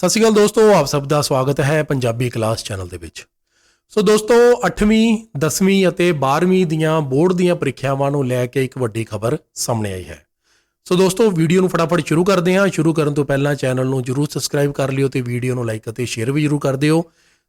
ਸਤਿ ਸ਼੍ਰੀ ਅਕਾਲ ਦੋਸਤੋ, ਆਪ ਸਭ ਦਾ ਸਵਾਗਤ ਹੈ ਪੰਜਾਬੀ ਕਲਾਸ ਚੈਨਲ ਦੇ ਵਿੱਚ। ਸੋ ਦੋਸਤੋ 8ਵੀਂ 10ਵੀਂ ਅਤੇ 12ਵੀਂ ਦੀਆਂ ਬੋਰਡ ਦੀਆਂ ਪ੍ਰੀਖਿਆਵਾਂ ਨੂੰ ਲੈ ਕੇ ਇੱਕ ਵੱਡੀ ਖਬਰ ਸਾਹਮਣੇ ਆਈ ਹੈ। ਸੋ ਦੋਸਤੋ, ਵੀਡੀਓ ਨੂੰ ਫਟਾਫਟ ਸ਼ੁਰੂ ਕਰਦੇ ਹਾਂ। ਸ਼ੁਰੂ ਕਰਨ ਤੋਂ ਪਹਿਲਾਂ ਚੈਨਲ ਨੂੰ ਜਰੂਰ ਸਬਸਕ੍ਰਾਈਬ ਕਰ ਲਿਓ ਤੇ ਵੀਡੀਓ ਨੂੰ ਲਾਈਕ ਅਤੇ ਸ਼ੇਅਰ ਵੀ ਜਰੂਰ ਕਰ ਦਿਓ।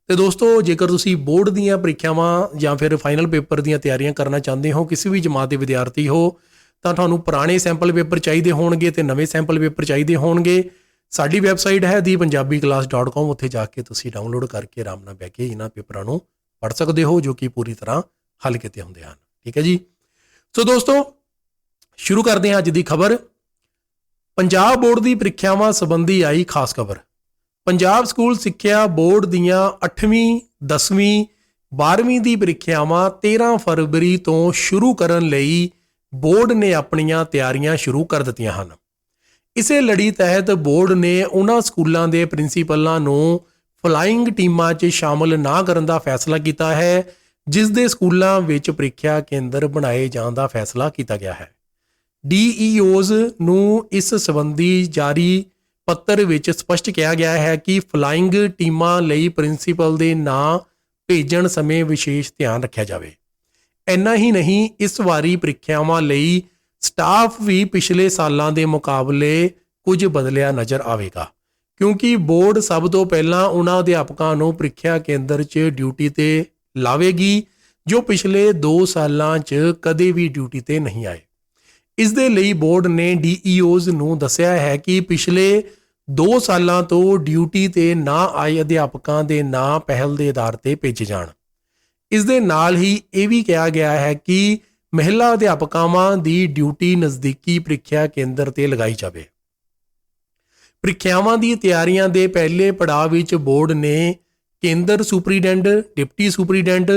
ਤੇ ਦੋਸਤੋ, ਜੇਕਰ ਤੁਸੀਂ ਬੋਰਡ ਦੀਆਂ ਪ੍ਰੀਖਿਆਵਾਂ ਜਾਂ ਫਿਰ ਫਾਈਨਲ ਪੇਪਰ ਦੀਆਂ ਤਿਆਰੀਆਂ ਕਰਨਾ ਚਾਹੁੰਦੇ ਹੋ, ਕਿਸੇ ਵੀ ਜਮਾਤ ਦੇ ਵਿਦਿਆਰਥੀ ਹੋ, ਤਾਂ ਤੁਹਾਨੂੰ ਪੁਰਾਣੇ ਸੈਂਪਲ ਪੇਪਰ ਚਾਹੀਦੇ ਹੋਣਗੇ ਤੇ ਨਵੇਂ ਸੈਂਪਲ ਪੇਪਰ ਚਾਹੀਦੇ ਹੋਣਗੇ। ਸਾਡੀ ਵੈਬਸਾਈਟ ਹੈ thepunjabiclass.com ਉੱਥੇ ਜਾ ਕੇ ਤੁਸੀਂ ਡਾਊਨਲੋਡ ਕਰਕੇ ਆਰਾਮ ਨਾਲ ਬਹਿ ਕੇ ਇਹਨਾਂ ਪੇਪਰਾਂ ਨੂੰ ਪੜ੍ਹ ਸਕਦੇ ਹੋ, ਜੋ ਕਿ ਪੂਰੀ ਤਰ੍ਹਾਂ ਹੱਲ ਕੀਤੇ ਹੁੰਦੇ ਹਨ। ਠੀਕ ਹੈ ਜੀ? ਸੋ ਦੋਸਤੋ, ਸ਼ੁਰੂ ਕਰਦੇ ਹਾਂ ਅੱਜ ਦੀ ਖਬਰ। ਪੰਜਾਬ ਬੋਰਡ ਦੀ ਪ੍ਰੀਖਿਆਵਾਂ ਸੰਬੰਧੀ ਆਈ ਖਾਸ ਖਬਰ। ਪੰਜਾਬ ਸਕੂਲ ਸਿੱਖਿਆ ਬੋਰਡ ਦੀਆਂ 8ਵੀਂ 10ਵੀਂ 12ਵੀਂ ਦੀ ਪ੍ਰੀਖਿਆਵਾਂ 13 ਫਰਵਰੀ ਤੋਂ ਸ਼ੁਰੂ ਕਰਨ ਲਈ ਬੋਰਡ ਨੇ ਆਪਣੀਆਂ ਤਿਆਰੀਆਂ ਸ਼ੁਰੂ ਕਰ ਦਿੱਤੀਆਂ ਹਨ। ਇਸੇ ਲੜੀ ਤਹਿਤ ਬੋਰਡ ਨੇ ਉਹਨਾਂ ਸਕੂਲਾਂ ਦੇ ਪ੍ਰਿੰਸੀਪਲਾਂ ਨੂੰ ਫਲਾਈਂਗ ਟੀਮਾਂ 'ਚ ਸ਼ਾਮਲ ਨਾ ਕਰਨ ਦਾ ਫੈਸਲਾ ਕੀਤਾ ਹੈ, ਜਿਸ ਦੇ ਸਕੂਲਾਂ ਵਿੱਚ ਪ੍ਰੀਖਿਆ ਕੇਂਦਰ ਬਣਾਏ ਜਾਣ ਦਾ ਫੈਸਲਾ ਕੀਤਾ ਗਿਆ ਹੈ। ਡੀਈਓਜ਼ ਨੂੰ ਇਸ ਸੰਬੰਧੀ ਜਾਰੀ ਪੱਤਰ ਵਿੱਚ ਸਪਸ਼ਟ ਕਿਹਾ ਗਿਆ ਹੈ ਕਿ ਫਲਾਈਂਗ ਟੀਮਾਂ ਲਈ ਪ੍ਰਿੰਸੀਪਲ ਦੇ ਨਾਂ ਭੇਜਣ ਸਮੇਂ ਵਿਸ਼ੇਸ਼ ਧਿਆਨ ਰੱਖਿਆ ਜਾਵੇ। ਇੰਨਾ ਹੀ ਨਹੀਂ, ਇਸ ਵਾਰੀ ਪ੍ਰੀਖਿਆਵਾਂ ਲਈ ਸਟਾਫ ਵੀ ਪਿਛਲੇ ਸਾਲਾਂ ਦੇ ਮੁਕਾਬਲੇ ਕੁਝ ਬਦਲਿਆ ਨਜ਼ਰ ਆਵੇਗਾ। ਕਿਉਂਕਿ ਬੋਰਡ ਸਭ ਤੋਂ ਪਹਿਲਾਂ ਉਹਨਾਂ ਅਧਿਆਪਕਾਂ ਨੂੰ ਪ੍ਰੀਖਿਆ ਕੇਂਦਰ 'ਚ ਡਿਊਟੀ ਤੇ ਲਾਵੇਗੀ, ਜੋ ਪਿਛਲੇ 2 ਸਾਲਾਂ 'ਚ ਕਦੇ ਵੀ ਡਿਊਟੀ ਤੇ ਨਹੀਂ ਆਏ। ਇਸ ਦੇ ਲਈ ਬੋਰਡ ਨੇ ਡੀਈਓਜ਼ ਨੂੰ ਦੱਸਿਆ ਹੈ ਕਿ ਪਿਛਲੇ 2 ਸਾਲਾਂ ਤੋਂ ਡਿਊਟੀ ਤੇ ਨਾ ਆਏ ਅਧਿਆਪਕਾਂ ਦੇ ਨਾਂ ਪਹਿਲ ਦੇ ਆਧਾਰ ਤੇ ਭੇਜੇ ਜਾਣ। ਇਸ ਦੇ ਨਾਲ ਹੀ ਇਹ ਵੀ ਕਿਹਾ ਗਿਆ ਹੈ ਕਿ ਮਹਿਲਾ ਅਧਿਆਪਕਾਵਾਂ ਦੀ ਡਿਊਟੀ ਨਜ਼ਦੀਕੀ ਪ੍ਰੀਖਿਆ ਕੇਂਦਰ ਤੇ ਲਗਾਈ ਜਾਵੇ। ਪ੍ਰੀਖਿਆਵਾਂ ਦੀ ਤਿਆਰੀਆਂ ਦੇ ਪਹਿਲੇ ਪੜਾਅ ਵਿੱਚ ਬੋਰਡ ਨੇ ਕੇਂਦਰ ਸੁਪਰੀਡੈਂਟ, ਡਿਪਟੀ ਸੁਪਰੀਡੈਂਟ,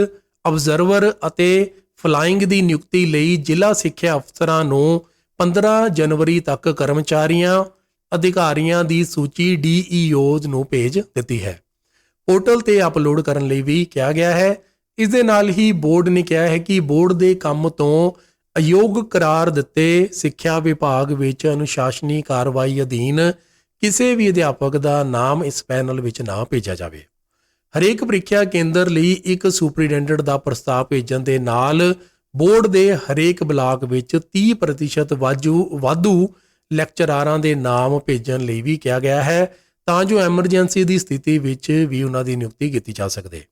ਅਬਜ਼ਰਵਰ ਅਤੇ ਫਲਾਈਂਗ ਦੀ ਨਿਯੁਕਤੀ ਲਈ ਜ਼ਿਲ੍ਹਾ ਸਿੱਖਿਆ ਅਫਸਰਾਂ ਨੂੰ 15 ਜਨਵਰੀ ਤੱਕ ਕਰਮਚਾਰੀਆਂ, ਅਧਿਕਾਰੀਆਂ ਦੀ ਸੂਚੀ ਡੀਈਓਜ਼ ਨੂੰ ਭੇਜ ਦਿੱਤੀ ਹੈ। ਪੋਰਟਲ ਤੇ ਅਪਲੋਡ ਕਰਨ ਲਈ ਵੀ ਕਿਹਾ ਗਿਆ ਹੈ ਇਸ ਦੇ ਨਾਲ ਹੀ ਬੋਰਡ ਨੇ ਕਿਹਾ ਹੈ ਕਿ ਬੋਰਡ ਦੇ ਕੰਮ ਤੋਂ ਅਯੋਗ ਕਰਾਰ ਦਿੱਤੇ ਸਿੱਖਿਆ ਵਿਭਾਗ ਵਿੱਚ ਅਨੁਸ਼ਾਸਨੀ ਕਾਰਵਾਈ ਅਧੀਨ ਕਿਸੇ ਵੀ ਅਧਿਆਪਕ ਦਾ ਨਾਮ ਇਸ ਪੈਨਲ ਵਿੱਚ ਨਾ ਭੇਜਿਆ ਜਾਵੇ। ਹਰੇਕ ਪ੍ਰੀਖਿਆ ਕੇਂਦਰ ਲਈ ਇੱਕ ਸੁਪਰੀਡੈਂਟੈਂਟ ਦਾ ਪ੍ਰਸਤਾਵ ਭੇਜਣ ਦੇ ਨਾਲ ਬੋਰਡ ਦੇ ਹਰੇਕ ਬਲਾਕ ਵਿੱਚ 30% ਵਾਜੂ ਵਾਧੂ ਲੈਕਚਰਾਰਾਂ ਦੇ ਨਾਮ ਭੇਜਣ ਲਈ ਵੀ ਕਿਹਾ ਗਿਆ ਹੈ, ਤਾਂ ਜੋ ਐਮਰਜੈਂਸੀ ਦੀ ਸਥਿਤੀ ਵਿੱਚ ਵੀ ਉਹਨਾਂ ਦੀ ਨਿਯੁਕਤੀ ਕੀਤੀ ਜਾ ਸਕੇ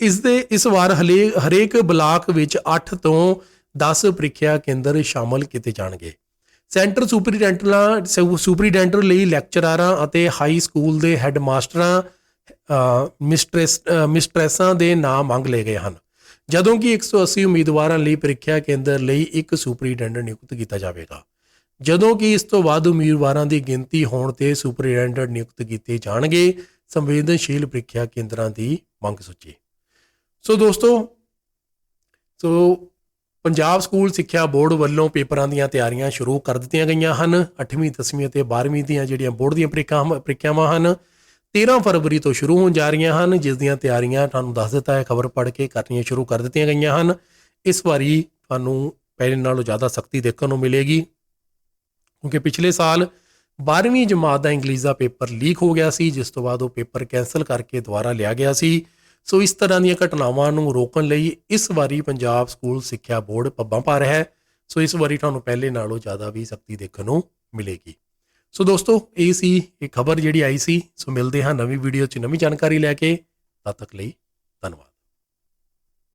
ਇਸ ਦੇ ਇਸ ਵਾਰ ਹਲੇ ਹਰੇਕ ਬਲਾਕ ਵਿੱਚ 8 ਤੋਂ 10 ਪ੍ਰੀਖਿਆ ਕੇਂਦਰ ਸ਼ਾਮਲ ਕੀਤੇ ਜਾਣਗੇ। ਸੈਂਟਰ ਸੁਪਰੀਡੈਂਟਰਾਂ ਸੁਪਰੀਡੈਂਟਰ ਲਈ ਲੈਕਚਰਾਰਾਂ ਅਤੇ ਹਾਈ ਸਕੂਲ ਦੇ ਹੈੱਡਮਾਸਟਰਾਂ ਅ, ਮਿਸਟ੍ਰੈਸ ਮਿਸਟ੍ਰੈਸਾਂ ਦੇ ਨਾਮ ਮੰਗ ਲਏ ਗਏ ਹਨ। ਜਦੋਂ ਕਿ 180 ਉਮੀਦਵਾਰਾਂ ਲਈ ਪ੍ਰੀਖਿਆ ਕੇਂਦਰ ਲਈ ਇੱਕ ਸੁਪਰੀਡੈਂਟ ਨਿਯੁਕਤ ਕੀਤਾ ਜਾਵੇਗਾ। ਜਦੋਂ ਕਿ ਇਸ ਤੋਂ ਬਾਅਦ ਉਮੀਦਵਾਰਾਂ ਦੀ ਗਿਣਤੀ ਹੋਣ ਤੇ ਸੁਪਰੀਡੈਂਟ ਨਿਯੁਕਤ ਕੀਤੇ ਜਾਣਗੇ ਸੰਵੇਦਨਸ਼ੀਲ ਪ੍ਰੀਖਿਆ ਕੇਂਦਰਾਂ ਦੀ ਮੰਗ ਸੂਚੀ। ਸੋ ਦੋਸਤੋ ਸੋ ਪੰਜਾਬ ਸਕੂਲ ਸਿੱਖਿਆ ਬੋਰਡ ਵੱਲੋਂ ਪੇਪਰਾਂ ਦੀਆਂ ਤਿਆਰੀਆਂ ਸ਼ੁਰੂ ਕਰ ਦਿੱਤੀਆਂ ਗਈਆਂ ਹਨ। 8ਵੀਂ 10ਵੀਂ ਅਤੇ 12ਵੀਂ ਦੀਆਂ ਜਿਹੜੀਆਂ ਬੋਰਡ ਦੀਆਂ ਪ੍ਰੀਖਿਆਵਾਂ ਪ੍ਰੀਖਿਆਵਾਂ ਹਨ 13 ਫਰਵਰੀ ਤੋਂ ਸ਼ੁਰੂ ਹੋਣ ਜਾ ਰਹੀਆਂ ਹਨ, ਜਿਸ ਦੀਆਂ ਤਿਆਰੀਆਂ ਤੁਹਾਨੂੰ ਦੱਸ ਦਿੱਤਾ ਹੈ, ਖਬਰ ਪੜ੍ਹ ਕੇ ਕਰਨੀਆਂ ਸ਼ੁਰੂ ਕਰ ਦਿੱਤੀਆਂ ਗਈਆਂ ਹਨ। ਇਸ ਵਾਰੀ ਤੁਹਾਨੂੰ ਪਹਿਲੇ ਨਾਲੋਂ ਜ਼ਿਆਦਾ ਸਖਤੀ ਦੇਖਣ ਨੂੰ ਮਿਲੇਗੀ, ਕਿਉਂਕਿ ਪਿਛਲੇ ਸਾਲ 12ਵੀਂ ਜਮਾਤ ਦਾ ਇੰਗਲਿਸ਼ ਦਾ ਪੇਪਰ ਲੀਕ ਹੋ ਗਿਆ ਸੀ, ਜਿਸ ਤੋਂ ਬਾਅਦ ਉਹ ਪੇਪਰ ਕੈਨਸਲ ਕਰਕੇ ਦੁਬਾਰਾ ਲਿਆ ਗਿਆ ਸੀ। ਸੋ ਇਸ ਤਰ੍ਹਾਂ ਦੀਆਂ ਘਟਨਾਵਾਂ ਨੂੰ ਰੋਕਣ ਲਈ ਇਸ ਵਾਰੀ ਪੰਜਾਬ ਸਕੂਲ ਸਿੱਖਿਆ ਬੋਰਡ ਪੱਬਾਂ ਪਾ ਰਿਹਾ ਹੈ। ਸੋ ਇਸ ਵਾਰੀ ਤੁਹਾਨੂੰ ਪਹਿਲੇ ਨਾਲੋਂ ਜ਼ਿਆਦਾ ਵੀ ਸਖਤੀ ਦੇਖਣ ਨੂੰ ਮਿਲੇਗੀ। ਸੋ ਦੋਸਤੋ, ਇਹ ਸੀ ਇਹ ਖਬਰ ਜਿਹੜੀ ਆਈ ਸੀ। ਸੋ ਮਿਲਦੇ ਹਾਂ ਨਵੀਂ ਵੀਡੀਓ 'ਚ ਨਵੀਂ ਜਾਣਕਾਰੀ ਲੈ ਕੇ। ਤਦ ਤੱਕ ਲਈ ਧੰਨਵਾਦ।